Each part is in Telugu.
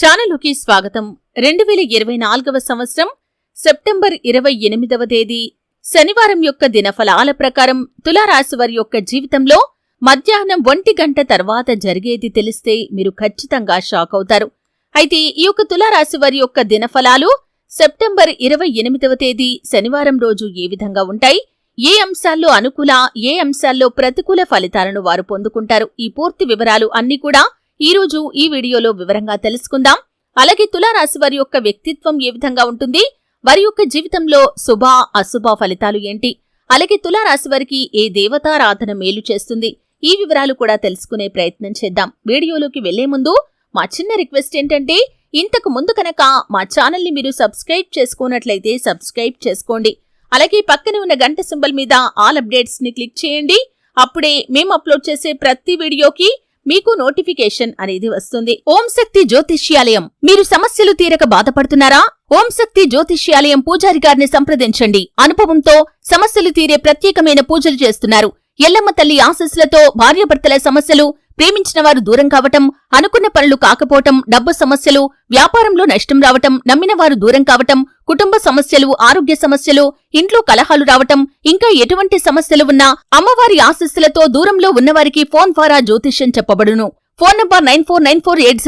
ఛానలుకి స్వాగతం. రెండు వేల ఇరవై నాలుగవ సంవత్సరం సెప్టెంబర్ ఇరవై ఎనిమిదవ తేదీ. శనివారం యొక్క దినఫలాల ప్రకారం తులారాశి వారి యొక్క జీవితంలో మధ్యాహ్నం ఒంటి గంట తర్వాత జరిగేది తెలిస్తే మీరు ఖచ్చితంగా షాక్ అవుతారు. అయితే ఈ యొక్క తులారాశి వారి యొక్క దినఫలాలు సెప్టెంబర్ ఇరవై ఎనిమిదవ తేదీ శనివారం రోజు ఏ విధంగా ఉంటాయి? ఏ అంశాల్లో అనుకూల ఏ అంశాల్లో ప్రతికూల ఫలితాలను వారు పొందుకుంటారు? ఈ పూర్తి వివరాలు అన్నీ కూడా ఈరోజు ఈ వీడియోలో వివరంగా తెలుసుకుందాం. అలాగే తులారాశి వారి యొక్క వ్యక్తిత్వం ఏ విధంగా ఉంటుంది? వారి యొక్క జీవితంలో శుభ అశుభ ఫలితాలు ఏంటి? అలాగే తులారాశి వారికి ఏ దేవతారాధన మేలు చేస్తుంది? ఈ వివరాలు కూడా తెలుసుకునే ప్రయత్నం చేద్దాం. వీడియోలోకి వెళ్ళే ముందు మా చిన్న రిక్వెస్ట్ ఏంటంటే ఇంతకు ముందు కనుక మా ఛానల్ని మీరు సబ్స్క్రైబ్ చేసుకున్నట్లయితే సబ్స్క్రైబ్ చేసుకోండి. అలాగే పక్కనే ఉన్న గంట సింబల్ మీద ఆల్ అప్డేట్స్ని క్లిక్ చేయండి. అప్పుడే మేము అప్లోడ్ చేసే ప్రతి వీడియోకి మీకు నోటిఫికేషన్ అనేది వస్తుంది. ఓం శక్తి జ్యోతిష్యాలయం. మీరు సమస్యలు తీరక బాధపడుతున్నారా? ఓం శక్తి జ్యోతిష్యాలయం పూజారి గారిని సంప్రదించండి. అనుభవంతో సమస్యలు తీరే ప్రత్యేకమైన పూజలు చేస్తున్నారు. ఎల్లమ్మ తల్లి ఆశస్సులతో భార్యాభర్తల సమస్యలు ప్రేమించిన వారు దూరం కావటం అనుకున్న పనులు కాకపోవటం డబ్బు సమస్యలు వ్యాపారంలో నష్టం రావటం నమ్మిన వారు దూరం కావటం కుటుంబ సమస్యలు ఆరోగ్య సమస్యలు ఇంట్లో కలహాలు రావటం ఇంకా ఎటువంటి సమస్యలు ఉన్నా అమ్మవారి ఆశస్సులతో దూరంలో ఉన్నవారికి ఫోన్ ద్వారా జ్యోతిష్యం చెప్పబడును. Phone number nine four nine four eight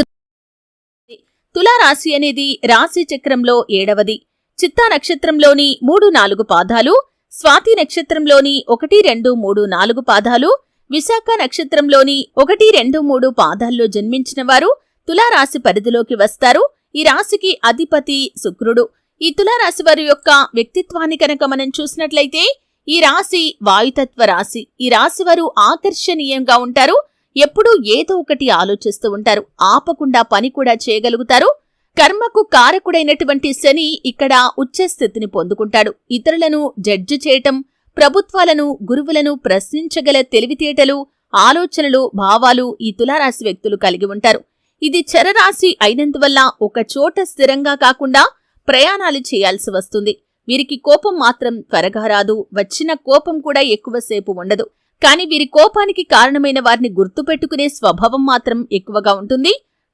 తులారాశి అనేది రాశి చక్రంలో ఏడవది. చిత్తా నక్షత్రంలోని మూడు నాలుగు పాదాలు స్వాతి నక్షత్రంలోని ఒకటి రెండు మూడు నాలుగు పాదాలు విశాఖ నక్షత్రంలోని ఒకటి రెండు మూడు పాదాల్లో జన్మించిన వారు తులారాశి పరిధిలోకి వస్తారు. ఈ రాశికి అధిపతి శుక్రుడు. ఈ తులారాశి వారి యొక్క వ్యక్తిత్వాన్ని కనుక మనం చూసినట్లయితే ఈ రాశి వాయుతత్వ రాశి. ఈ రాశి వారు ఆకర్షణీయంగా ఉంటారు. ఎప్పుడూ ఏదో ఒకటి ఆలోచిస్తూ ఉంటారు. ఆపకుండా పని కూడా చేయగలుగుతారు. కర్మకు కారకుడైనటువంటి శని ఇక్కడ ఉచ్చ స్థితిని పొందుకుంటాడు. ఇతరులను జడ్జి చేయటం ప్రభుత్వాలను గురువులను ప్రశ్నించగల తెలివితేటలు ఆలోచనలు భావాలు ఈ తులారాశి వ్యక్తులు కలిగి ఉంటారు. ఇది చరరాశి అయినందువల్ల ఒక చోట స్థిరంగా కాకుండా ప్రయాణాలు చేయాల్సి వస్తుంది. వీరికి కోపం మాత్రం త్వరగా రాదు. వచ్చిన కోపం కూడా ఎక్కువసేపు ఉండదు. కాని వీరి కోపానికి కారణమైన వారిని గుర్తుపెట్టుకునే స్వభావం మాత్రం ఎక్కువగా ఉంటుంది.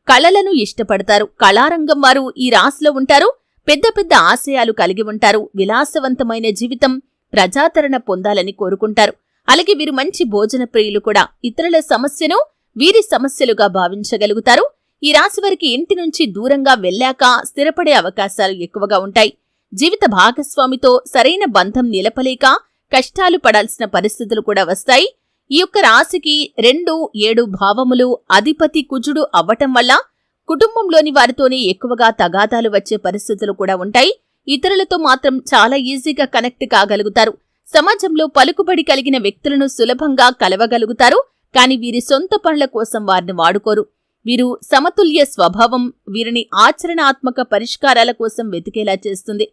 కళలను ఇష్టపడతారు. కళారంగం వారు ఈ రాశిలో ఉంటారు. పెద్ద పెద్ద ఆశయాలు కలిగి ఉంటారు. విలాసవంతమైన జీవితం ప్రజాదరణ పొందాలని కోరుకుంటారు. అలాగే వీరు మంచి భోజన ప్రియులు కూడా. ఇతరుల సమస్యను వీరి సమస్యలుగా భావించగలుగుతారు. ఈ రాశి వారికి ఇంటి నుంచి దూరంగా వెళ్ళాక స్థిరపడే అవకాశాలు ఎక్కువగా ఉంటాయి. జీవిత భాగస్వామితో సరైన బంధం నిలపలేక కష్టాలు పడాల్సిన పరిస్థితులు కూడా వస్తాయి. ఈ యొక్క రాశికి రెండు ఏడు భావములు అధిపతి కుజుడు అవ్వటం వల్ల కుటుంబంలోని వారితోనే ఎక్కువగా తగాదాలు వచ్చే పరిస్థితులు కూడా ఉంటాయి. ఇతరులతో మాత్రం చాలా ఈజీగా కనెక్ట్ కాగలుగుతారు. సమాజంలో పలుకుబడి కలిగిన వ్యక్తులను సులభంగా కలవగలుగుతారు కాని వీరి సొంత పనుల కోసం వారిని వాడుకోరు. వీరు సమతుల్య స్వభావం వీరిని ఆచరణాత్మక పరిష్కారాల కోసం వెతికేలా చేస్తుంది.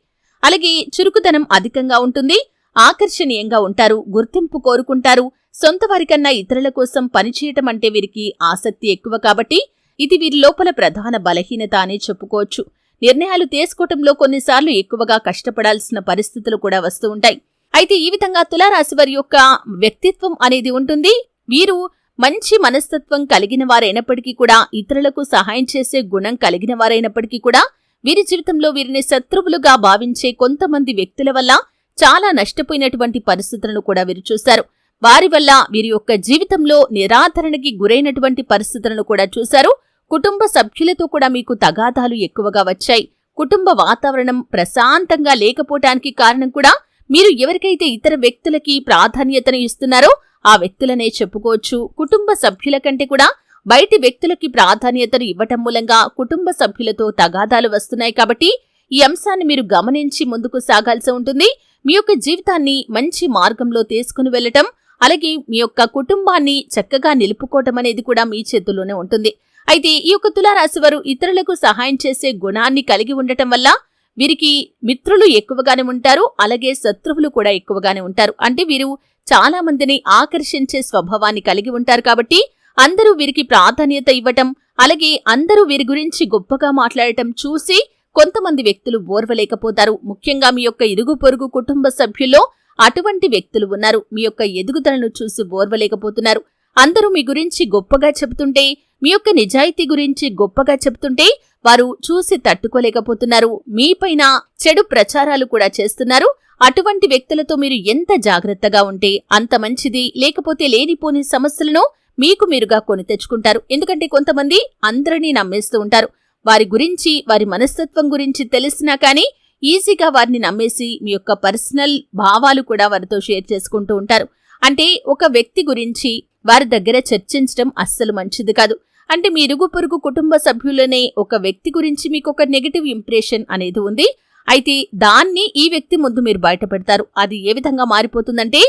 అలాగే చురుకుదనం అధికంగా ఉంటుంది ఆకర్షణీయంగా ఉంటారు గుర్తింపు కోరుకుంటారు సొంత వారికన్నా ఇతరుల కోసం పనిచేయటం అంటే వీరికి ఆసక్తి ఎక్కువ కాబట్టి ఇది వీరి లోపల ప్రధాన బలహీనత అనే చెప్పుకోవచ్చు. నిర్ణయాలు తీసుకోవటంలో కొన్నిసార్లు ఎక్కువగా కష్టపడాల్సిన పరిస్థితులు కూడా వస్తూ ఉంటాయి. అయితే ఈ విధంగా తులారాశి వారి యొక్క వ్యక్తిత్వం అనేది ఉంటుంది. వీరు మంచి మనస్తత్వం కలిగిన వారైనప్పటికీ కూడా ఇతరులకు సహాయం చేసే గుణం కలిగిన వారైనప్పటికీ కూడా వీరి జీవితంలో వీరిని శత్రువులుగా భావించే కొంతమంది వ్యక్తుల వల్ల చాలా నష్టపోయినటువంటి పరిస్థితులను కూడా వీరు చూశారు. వారి వల్ల వీరి యొక్క జీవితంలో నిరాధరణకి గురైనటువంటి పరిస్థితులను కూడా చూశారు. కుటుంబ సభ్యులతో కూడా మీకు తగాదాలు ఎక్కువగా వచ్చాయి. కుటుంబ వాతావరణం ప్రశాంతంగా లేకపోవటానికి కారణం కూడా మీరు ఎవరికైతే ఇతర వ్యక్తులకి ప్రాధాన్యతను ఇస్తున్నారో ఆ వ్యక్తులనే చెప్పుకోవచ్చు. కుటుంబ సభ్యుల కంటే కూడా బయటి వ్యక్తులకి ప్రాధాన్యతను ఇవ్వటం మూలంగా కుటుంబ సభ్యులతో తగాదాలు వస్తున్నాయి కాబట్టి ఈ అంశాన్ని మీరు గమనించి ముందుకు సాగాల్సి ఉంటుంది. మీ యొక్క జీవితాన్ని మంచి మార్గంలో తీసుకుని వెళ్ళటం అలాగే మీ యొక్క కుటుంబాన్ని చక్కగా నిలుపుకోవటం అనేది కూడా మీ చేతుల్లోనే ఉంటుంది. అయితే ఈ యొక్క తులారాశి వారు ఇతరులకు సహాయం చేసే గుణాన్ని కలిగి ఉండటం వల్ల వీరికి మిత్రులు ఎక్కువగానే ఉంటారు అలాగే శత్రువులు కూడా ఎక్కువగానే ఉంటారు. అంటే వీరు చాలా మందిని ఆకర్షించే స్వభావాన్ని కలిగి ఉంటారు కాబట్టి అందరూ వీరికి ప్రాధాన్యత ఇవ్వటం అలాగే అందరూ వీరి గురించి గొప్పగా మాట్లాడటం చూసి కొంతమంది వ్యక్తులు ఓర్వలేకపోతారు. ముఖ్యంగా మీ యొక్క ఇరుగు పొరుగు కుటుంబ సభ్యుల్లో అటువంటి వ్యక్తులు ఉన్నారు. మీ యొక్క ఎదుగుదలను చూసి ఓర్వలేకపోతున్నారు. అందరూ మీ గురించి గొప్పగా చెబుతుంటే మీ యొక్క నిజాయితీ గురించి గొప్పగా చెప్తుంటే వారు చూసి తట్టుకోలేకపోతున్నారు. మీపైన చెడు ప్రచారాలు కూడా చేస్తున్నారు. అటువంటి వ్యక్తులతో మీరు ఎంత జాగ్రత్తగా ఉంటే అంత మంచిది. లేకపోతే లేనిపోని సమస్యలను మీకు మీరుగా కొని తెచ్చుకుంటారు. ఎందుకంటే కొంతమంది అందరినీ నమ్మేస్తూ ఉంటారు. వారి గురించి వారి మనస్తత్వం గురించి తెలిసినా కానీ ఈజీగా వారిని నమ్మేసి మీ యొక్క పర్సనల్ భావాలు కూడా వారితో షేర్ చేసుకుంటూ ఉంటారు. అంటే ఒక వ్యక్తి గురించి వారి దగ్గర చర్చించడం అస్సలు మంచిది కాదు. అంటే మీ ఇరుగు పొరుగు కుటుంబ సభ్యులనే ఒక వ్యక్తి గురించి మీకు ఒక నెగటివ్ ఇంప్రెషన్ అనేది ఉంది. అయితే దాన్ని ఈ వ్యక్తి ముందు మీరు బయటపెడతారు. అది ఏ విధంగా మారిపోతుందంటే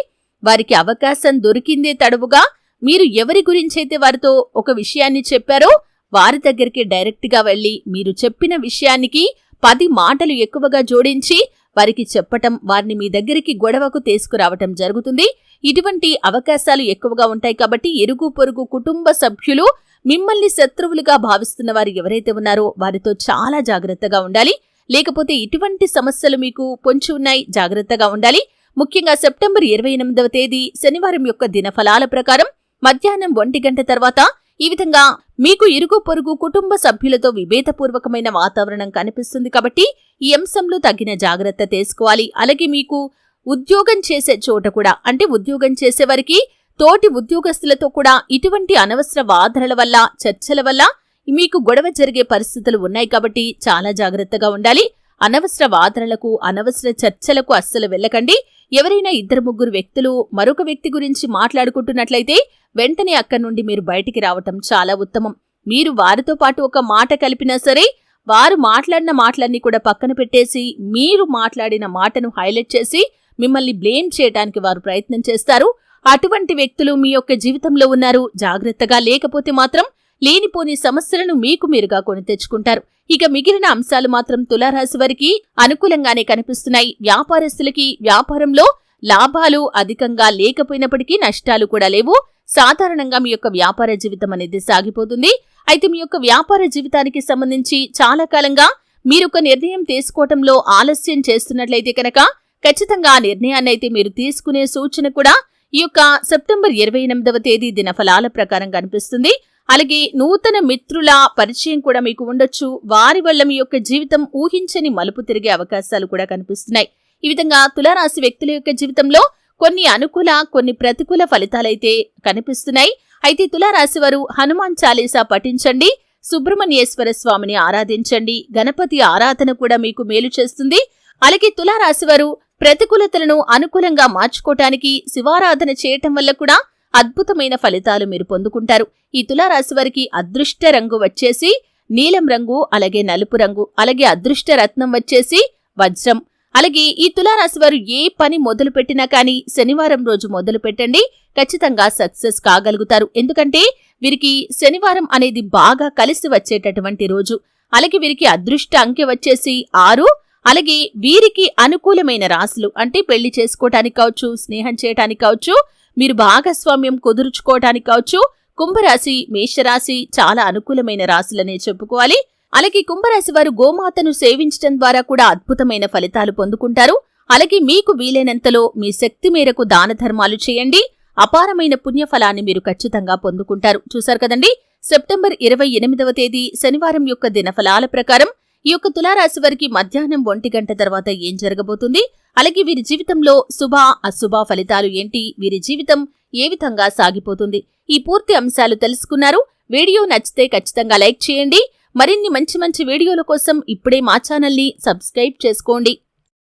వారికి అవకాశం దొరికిందే తడవుగా మీరు ఎవరి గురించి అయితే వారితో ఒక విషయాన్ని చెప్పారో వారి దగ్గరికి డైరెక్ట్గా వెళ్ళి మీరు చెప్పిన విషయానికి పది మాటలు ఎక్కువగా జోడించి వారికి చెప్పటం వారిని మీ దగ్గరికి గొడవకు తీసుకురావటం జరుగుతుంది. ఇటువంటి అవకాశాలు ఎక్కువగా ఉంటాయి కాబట్టి ఇరుగు పొరుగు కుటుంబ సభ్యులు మిమ్మల్ని శత్రువులుగా భావిస్తున్న వారు ఎవరైతే ఉన్నారో వారితో చాలా జాగ్రత్తగా ఉండాలి. లేకపోతే ఇటువంటి సమస్యలు మీకు పొంచి ఉన్నాయి. జాగ్రత్తగా ఉండాలి. ముఖ్యంగా సెప్టెంబర్ ఇరవై ఎనిమిదవ తేదీ శనివారం యొక్క దినఫలాల ప్రకారం మధ్యాహ్నం ఒంటి గంట తర్వాత ఈ విధంగా మీకు ఇరుగు పొరుగు కుటుంబ సభ్యులతో విభేదపూర్వకమైన వాతావరణం కనిపిస్తుంది కాబట్టి ఈ అంశంలో తగిన జాగ్రత్త తీసుకోవాలి. అలాగే మీకు ఉద్యోగం చేసే చోట కూడా అంటే ఉద్యోగం చేసేవారికి తోటి ఉద్యోగస్తులతో కూడా ఇటువంటి అనవసర వాదనల వల్ల చర్చల వల్ల మీకు గొడవ జరిగే పరిస్థితులు ఉన్నాయి కాబట్టి చాలా జాగ్రత్తగా ఉండాలి. అనవసర వాదనలకు అనవసర చర్చలకు అస్సలు వెళ్ళకండి. ఎవరైనా ఇద్దరు ముగ్గురు వ్యక్తులు మరొక వ్యక్తి గురించి మాట్లాడుకుంటున్నట్లయితే వెంటనే అక్కడి నుండి మీరు బయటికి రావటం చాలా ఉత్తమం. మీరు వారితో పాటు ఒక మాట కలిపినా సరే వారు మాట్లాడిన మాటలన్నీ కూడా పక్కన పెట్టేసి మీరు మాట్లాడిన మాటను హైలైట్ చేసి మిమ్మల్ని బ్లేమ్ చేయడానికి వారు ప్రయత్నం చేస్తారు. అటువంటి వ్యక్తులు మీ యొక్క జీవితంలో ఉన్నారు. జాగ్రత్తగా లేకపోతే మాత్రం లేనిపోని సమస్యలను మీకు మీరుగా కొని తెచ్చుకుంటారు. ఇక మిగిలిన అంశాలు మాత్రం తులారాశి వారికి అనుకూలంగానే కనిపిస్తున్నాయి. వ్యాపారస్తులకి వ్యాపారంలో లాభాలు అధికంగా లేకపోయినప్పటికీ నష్టాలు కూడా లేవు. సాధారణంగా మీ యొక్క వ్యాపార జీవితం అనేది సాగిపోతుంది. అయితే మీ యొక్క వ్యాపార జీవితానికి సంబంధించి చాలా కాలంగా మీరు ఒక నిర్ణయం తీసుకోవటంలో ఆలస్యం చేస్తున్నట్లయితే కనుక ఖచ్చితంగా ఆ నిర్ణయాన్ని అయితే మీరు తీసుకునే సూచన కూడా ఈ యొక్క సెప్టెంబర్ ఇరవై ఎనిమిదవ తేదీ దిన ఫలాల ప్రకారం కనిపిస్తుంది. అలాగే నూతన మిత్రుల పరిచయం కూడా మీకు ఉండొచ్చు. వారి వల్ల మీ యొక్క జీవితం ఊహించని మలుపు తిరిగే అవకాశాలు కూడా కనిపిస్తున్నాయి. ఈ విధంగా తులారాశి వ్యక్తుల యొక్క జీవితంలో కొన్ని అనుకూల కొన్ని ప్రతికూల ఫలితాలైతే కనిపిస్తున్నాయి. అయితే తులారాశి వారు హనుమాన్ చాలీసా పఠించండి. సుబ్రహ్మణ్యేశ్వర స్వామిని ఆరాధించండి. గణపతి ఆరాధన కూడా మీకు మేలు చేస్తుంది. అలాగే తులారాశి వారు ప్రతికూలతలను అనుకూలంగా మార్చుకోవటానికి శివారాధన చేయటం వల్ల కూడా అద్భుతమైన ఫలితాలు మీరు పొందుకుంటారు. ఈ తులారాశి వారికి అదృష్ట రంగు వచ్చేసి నీలం రంగు అలాగే నలుపు రంగు అలాగే అదృష్ట రత్నం వచ్చేసి వజ్రం. అలాగే ఈ తులారాశి వారు ఏ పని మొదలు పెట్టినా కానీ శనివారం రోజు మొదలు పెట్టండి. ఖచ్చితంగా సక్సెస్ కాగలుగుతారు. ఎందుకంటే వీరికి శనివారం అనేది బాగా కలిసి వచ్చేటటువంటి రోజు. అలాగే వీరికి అదృష్ట అంకె వచ్చేసి ఆరు అలాగే వీరికి అనుకూలమైన రాశులు అంటే పెళ్ళి చేసుకోవటానికి కావచ్చు స్నేహం చేయటానికి కావచ్చు మీరు భాగస్వామ్యం కుదుర్చుకోవటానికి కావచ్చు కుంభరాశి మేషరాశి చాలా అనుకూలమైన రాశులనే చెప్పుకోవాలి. అలాగే కుంభరాశి వారు గోమాతను సేవించడం ద్వారా కూడా అద్భుతమైన ఫలితాలు పొందుకుంటారు. అలాగే మీకు వీలైనంతలో మీ శక్తి మేరకు దాన ధర్మాలు చేయండి. అపారమైన పుణ్యఫలాన్ని మీరు ఖచ్చితంగా పొందుకుంటారు. చూశారు కదండి? సెప్టెంబర్ ఇరవై ఎనిమిదవ తేదీ శనివారం యొక్క దినఫలాల ప్రకారం ఈ యొక్క తులారాశి వారికి మధ్యాహ్నం ఒంటి గంట తర్వాత ఏం జరగబోతుంది? అలాగే వీరి జీవితంలో శుభ అశుభ ఫలితాలు ఏంటి? వీరి జీవితం ఏ విధంగా సాగిపోతుంది? ఈ పూర్తి అంశాలు తెలుసుకున్నారు. వీడియో నచ్చితే ఖచ్చితంగా లైక్ చేయండి. మరిన్ని మంచి మంచి వీడియోల కోసం ఇప్పుడే మా ఛానల్ని సబ్స్క్రైబ్ చేసుకోండి.